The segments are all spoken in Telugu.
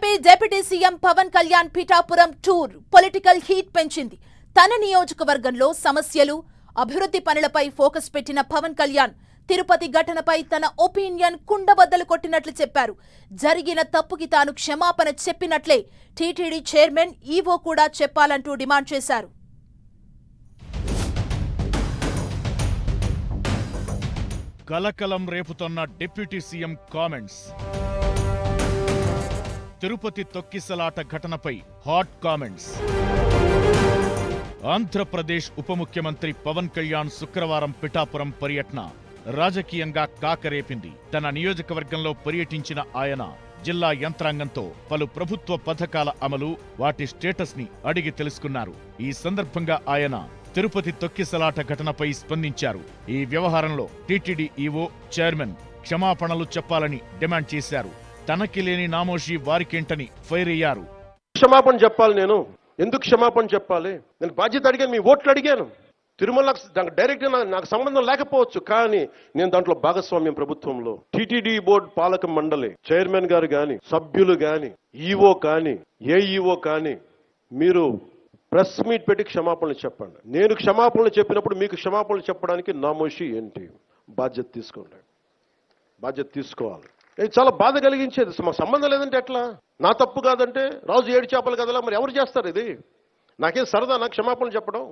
AP deputy CM Pawan Kalyan Pithapuram tour political heat పెంచింది. తన నియోజకవర్గంలో సమస్యలు అభివృద్ధి పనులపై ఫోకస్ పెట్టిన పవన్ కళ్యాణ్ తిరుపతి ఘటనపై తన ఒపీనియన్ కుండబద్దలు కొట్టినట్లు చెప్పారు. జరిగిన తప్పుకి తాను క్షమాపణ చెప్పినట్లే టీటీడీ చైర్మన్ ఈవో కూడా చెప్పాలంటూ డిమాండ్ చేశారు. కలకలం రేపుతున్న డిప్యూటీ సీఎం కామెంట్స్. తిరుపతి తొక్కిసలాట ఘటనపై హాట్ కామెంట్స్. ఆంధ్రప్రదేశ్ ఉప ముఖ్యమంత్రి పవన్ కళ్యాణ్ శుక్రవారం పిఠాపురం పర్యటన రాజకీయంగా కాకరేపింది. తన నియోజకవర్గంలో పర్యటించిన ఆయన జిల్లా యంత్రాంగంతో పలు ప్రభుత్వ పథకాల అమలు వాటి స్టేటస్ని అడిగి తెలుసుకున్నారు. ఈ సందర్భంగా ఆయన తిరుపతి తొక్కిసలాట ఘటనపై స్పందించారు. ఈ వ్యవహారంలో టీటీడీ ఈవో చైర్మన్ క్షమాపణలు చెప్పాలని డిమాండ్ చేశారు. తనకి లేని నామోషి వారికేంటని ఫైర్ అయ్యారు. క్షమాపణ చెప్పాలి నేను. ఎందుకు క్షమాపణ చెప్పాలి? నేను బాధ్యత అడిగాను మీ ఓట్లు అడిగాను. తిరుమల దానికి డైరెక్ట్ నాకు సంబంధం లేకపోవచ్చు కానీ నేను దాంట్లో భాగస్వామ్యం ప్రభుత్వంలో. టీటీడీ బోర్డు పాలక మండలి చైర్మన్ గారు కానీ సభ్యులు కానీ ఈఓ కానీ ఏ ఈఓ కానీ మీరు ప్రెస్ మీట్ పెట్టి క్షమాపణలు చెప్పండి. నేను క్షమాపణలు చెప్పినప్పుడు మీకు క్షమాపణలు చెప్పడానికి నామోషి ఏంటి? బాధ్యత తీసుకోండి. బాధ్యత తీసుకోవాలి. ఇది చాలా బాధ కలిగించేది. మాకు సంబంధం లేదంటే ఎట్లా? నా తప్పు కాదంటే రాజు ఏడు చేపలు కదలా? మరి ఎవరు చేస్తారు ఇది? నాకేం సరదా నాకు క్షమాపణలు చెప్పడం?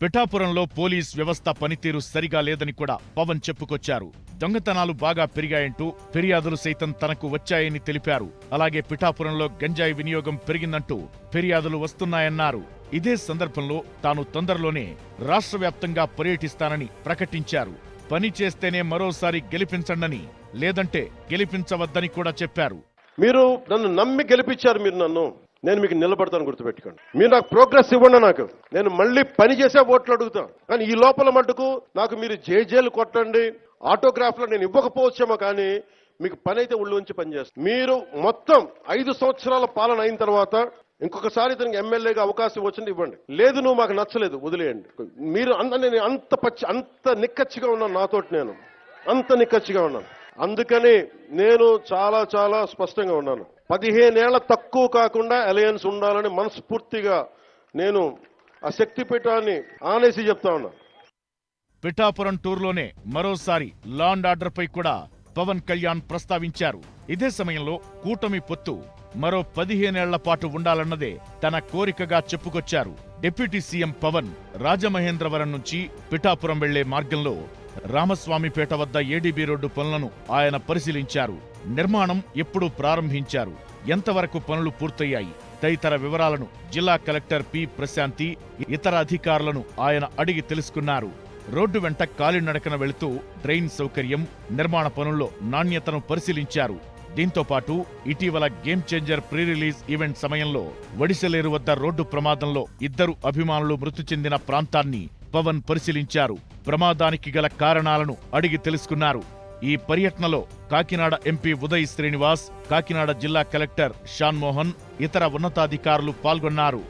పిఠాపురంలో పోలీస్ వ్యవస్థ పనితీరు సరిగా లేదని కూడా పవన్ చెప్పుకొచ్చారు. దొంగతనాలు బాగా పెరిగాయంటూ ఫిర్యాదులు సైతం తనకు వచ్చాయని తెలిపారు. అలాగే పిఠాపురంలో గంజాయి వినియోగం పెరిగిందంటూ ఫిర్యాదులు వస్తున్నాయన్నారు. ఇదే సందర్భంలో తాను తొందరలోనే రాష్ట్ర వ్యాప్తంగా పర్యటిస్తానని ప్రకటించారు. పని చేస్తేనే మరోసారి గెలిపించండని లేదంటే గెలిపించవద్దని కూడా చెప్పారు. మీరు నన్ను నమ్మి గెలిపించారు మీరు నన్ను. నేను మీకు నిలబడతాను గుర్తుపెట్టుకోండి. మీరు నాకు ప్రోగ్రెస్ ఇవ్వండి నాకు. నేను మళ్ళీ పని చేసే ఓట్లు అడుగుతాను కానీ ఈ లోపల మటుకు నాకు మీరు జేజేలు కొట్టండి. ఆటోగ్రాఫ్లో నేను ఇవ్వకపోవచ్చేమో కానీ మీకు పని అయితే ఉళ్ళు ఉంచి పనిచేస్తాను మీరు మొత్తం ఐదు సంవత్సరాల పాలన అయిన తర్వాత ఇంకొకసారి ఇతనికి ఎమ్మెల్యేగా అవకాశం వచ్చింది ఇవ్వండి. లేదు నువ్వు మాకు నచ్చలేదు వదిలేయండి. మీరు అంత నేను అంత పచ్చి అంత నిక్కచ్చిగా ఉన్నాను నాతోటి నేను. అంత నిక్కచ్చిగా ఉన్నాను. అందుకని నేను చాలా చాలా స్పష్టంగా ఉన్నాను. పదిహేనేళ్ళ తక్కువ కాకుండా అలయన్స్ ఉండాలని మనస్ఫూర్తిగా నేను ఆ శక్తిపీఠాన్ని ఆనేసి చెప్తా ఉన్నాను పిఠాపురం టూర్లోనే మరోసారి లాండ్ ఆర్డర్పై కూడా పవన్ కళ్యాణ్ ప్రస్తావించారు. ఇదే సమయంలో కూటమి పొత్తు మరో పదిహేనేళ్ళ పాటు ఉండాలన్నదే తన కోరికగా చెప్పుకొచ్చారు డిప్యూటీ సీఎం పవన్ రాజమహేంద్రవరం నుంచి పిఠాపురం వెళ్ళే మార్గంలో రామస్వామిపేట వద్ద ఏడీబీ రోడ్డు పనులను ఆయన పరిశీలించారు. నిర్మాణం ఎప్పుడు ప్రారంభించారు. ఎంతవరకు పనులు పూర్తయ్యాయి? తదితర వివరాలను జిల్లా కలెక్టర్ పి ప్రశాంతి ఇతర అధికారులను ఆయన అడిగి తెలుసుకున్నారు. రోడ్డు వెంట కాలినడకన వెళుతూ డ్రైన్ సౌకర్యం నిర్మాణ పనుల్లో నాణ్యతను పరిశీలించారు. దీంతో పాటు ఇటీవల game changer pre release event సమయంలో వడిసెలేరు వద్ద రోడ్డు ప్రమాదంలో ఇద్దరు అభిమానులు మృతి చెందిన ప్రాంతాన్ని పవన్ పరిశీలించారు. ప్రమాదానికి గల కారణాలను అడిగి తెలుసుకున్నారు. ఈ పర్యటనలో కాకినాడ ఎంపీ ఉదయ్ శ్రీనివాస్ కాకినాడ జిల్లా కలెక్టర్ షాన్మోహన్ ఇతర ఉన్నతాధికారులు పాల్గొన్నారు.